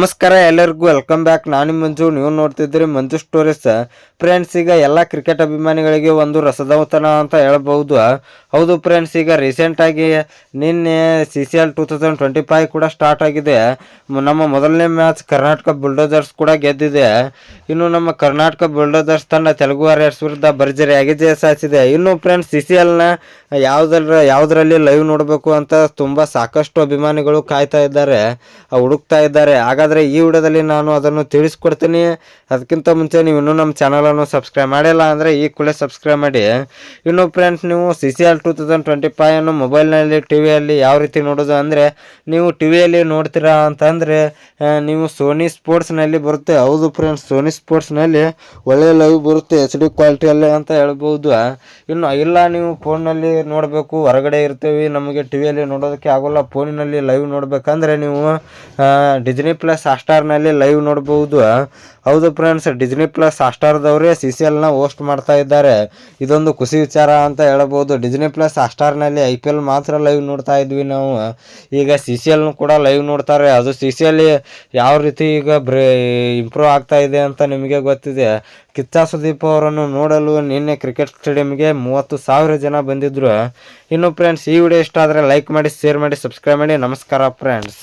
ನಮಸ್ಕಾರ ಎಲ್ಲರಿಗೂ welcome back ನಾನು ಮಂಜು. ನೀವು ನೋಡ್ತಿದ್ದೀರಿ ಮಂಜು ಸ್ಟೋರೀಸ್ ಫ್ರೆಂಡ್ಸ್ ಈಗ ಎಲ್ಲ ಕ್ರಿಕೆಟ್ ಅಭಿಮಾನಿಗಳಿಗೆ ಒಂದು ರಸದೌತಣ ಅಂತ ಹೇಳಬಹುದು. ಹೌದು ಫ್ರೆಂಡ್ಸ್ ಈಗ ರೀಸೆಂಟಾಗಿ ನಿನ್ನೆ C C L two thousand twenty five ಕೂಡ ಸ್ಟಾರ್ಟ್ ಆಗಿದೆ. ನಮ್ಮ ಮೊದಲನೇ ಮ್ಯಾಚ್ ಕರ್ನಾಟಕ ಬುಲ್ಡೋಜರ್ಸ್ ಕೂಡ ಗೆದ್ದಿದೆ. ಇನ್ನು ನಮ್ಮ ಕರ್ನಾಟಕ ಬುಲ್ಡೋಜರ್ಸ್ ತಂಡ ತೆಲುಗು ವಾರಿಯರ್ಸ್ ವಿರುದ್ಧ ಭರ್ಜರಿಯಾಗಿ ಜಯ ಸಾಧಿಸಿದೆ. ಇನ್ನು ಫ್ರೆಂಡ್ಸ್ ಸಿ ಸಿ ಎಲ್ನ ಯಾವುದರ ಯಾವುದರಲ್ಲಿ ಲೈವ್ ನೋಡಬೇಕು ಅಂತ ತುಂಬ ಸಾಕಷ್ಟು ಅಭಿಮಾನಿಗಳು ಕಾಯ್ತಾ ಇದ್ದಾರೆ, ಹುಡುಕ್ತಾ ಇದ್ದಾರೆ. ಹಾಗಾದರೆ ಈ ವಿಡಿಯೋದಲ್ಲಿ ನಾನು ಅದನ್ನು ತಿಳಿಸ್ಕೊಡ್ತೀನಿ. ಅದಕ್ಕಿಂತ ಮುಂಚೆ ನೀವು ಇನ್ನೂ ನಮ್ಮ ಚಾನಲನ್ನು ಸಬ್ಸ್ಕ್ರೈಬ್ ಮಾಡಿಲ್ಲ ಅಂದರೆ ಈ ಕೂಡಲೇ ಸಬ್ಸ್ಕ್ರೈಬ್ ಮಾಡಿ. ಇನ್ನು ಫ್ರೆಂಡ್ಸ್ ನೀವು C C L two thousand twenty five ಅನ್ನು ಮೊಬೈಲ್ನಲ್ಲಿ ಟಿ ವಿಯಲ್ಲಿ ಯಾವ ರೀತಿ ನೋಡೋದು ಅಂದರೆ ನೀವು ಟಿ ವಿಯಲ್ಲಿ ನೋಡ್ತೀರಾ ಅಂತಂದರೆ ನೀವು ಸೋನಿ ಸ್ಪೋರ್ಟ್ಸ್ನಲ್ಲಿ ಬರುತ್ತೆ. ಹೌದು ಫ್ರೆಂಡ್ಸ್ ಸೋನಿ ಸ್ಪೋರ್ಟ್ಸ್ನಲ್ಲಿ ಒಳ್ಳೆ ಲೈವ್ ಬರುತ್ತೆ ಎಚ್ ಡಿ ಕ್ವಾಲಿಟಿಯಲ್ಲಿ ಅಂತ ಹೇಳ್ಬೋದು. ಇನ್ನು ಇಲ್ಲ, ನೀವು ಫೋನ್ನಲ್ಲಿ ನೋಡಬೇಕು, ಹೊರಗಡೆ ಇರ್ತೀವಿ, ನಮಗೆ ಟಿ ವಿಯಲ್ಲಿ ನೋಡೋದಕ್ಕೆ ಆಗೋಲ್ಲ ಫೋನಿನಲ್ಲಿ ಲೈವ್ ನೋಡಬೇಕಂದ್ರೆ ನೀವು ಡಿಸ್ನಿ ಪ್ಲಸ್ ಹಾಟ್ಸ್ಟಾರ್ನಲ್ಲಿ ಲೈವ್ ನೋಡಬಹುದು ಹೌದು ಫ್ರೆಂಡ್ಸ್ ಡಿಸ್ನಿ ಪ್ಲಸ್ ಹಾಸ್ಟಾರ್ದವರೇ ಸಿ ಸಿ ಎಲ್ನ ಹೋಸ್ಟ್ ಮಾಡ್ತಾ ಇದ್ದಾರೆ. ಇದೊಂದು ಖುಷಿ ವಿಚಾರ ಅಂತ ಹೇಳ್ಬೋದು. ಡಿಸ್ನಿ ಪ್ಲಸ್ ಹಾಸ್ಟಾರ್ನಲ್ಲಿ ಐ ಪಿ ಎಲ್ ಮಾತ್ರ ಲೈವ್ ನೋಡ್ತಾ ಇದ್ವಿ ನಾವು. ಈಗ ಸಿ ಸಿ ಎಲ್ನು ಕೂಡ ಲೈವ್ ನೋಡ್ತಾರೆ. ಅದು ಸಿ ಸಿ ಎಲ್ ಯಾವ ರೀತಿ ಈಗ ಬ್ರೇ ಇಂಪ್ರೂವ್ ಆಗ್ತಾ ಇದೆ ಅಂತ ನಿಮಗೆ ಗೊತ್ತಿದೆ. ಕಿಚ್ಚ ಸುದೀಪ್ ಅವರನ್ನು ನೋಡಲು ನಿನ್ನೆ ಕ್ರಿಕೆಟ್ ಸ್ಟೇಡಿಯಂಗೆ ಮೂವತ್ತು ಸಾವಿರ ಜನ ಬಂದಿದ್ರು. ಇನ್ನು ಫ್ರೆಂಡ್ಸ್ ಈ ವಿಡಿಯೋ ಇಷ್ಟ ಆದರೆ ಲೈಕ್ ಮಾಡಿ ಶೇರ್ ಮಾಡಿ ಸಬ್ಸ್ಕ್ರೈಬ್ ಮಾಡಿ. ನಮಸ್ಕಾರ ಫ್ರೆಂಡ್ಸ್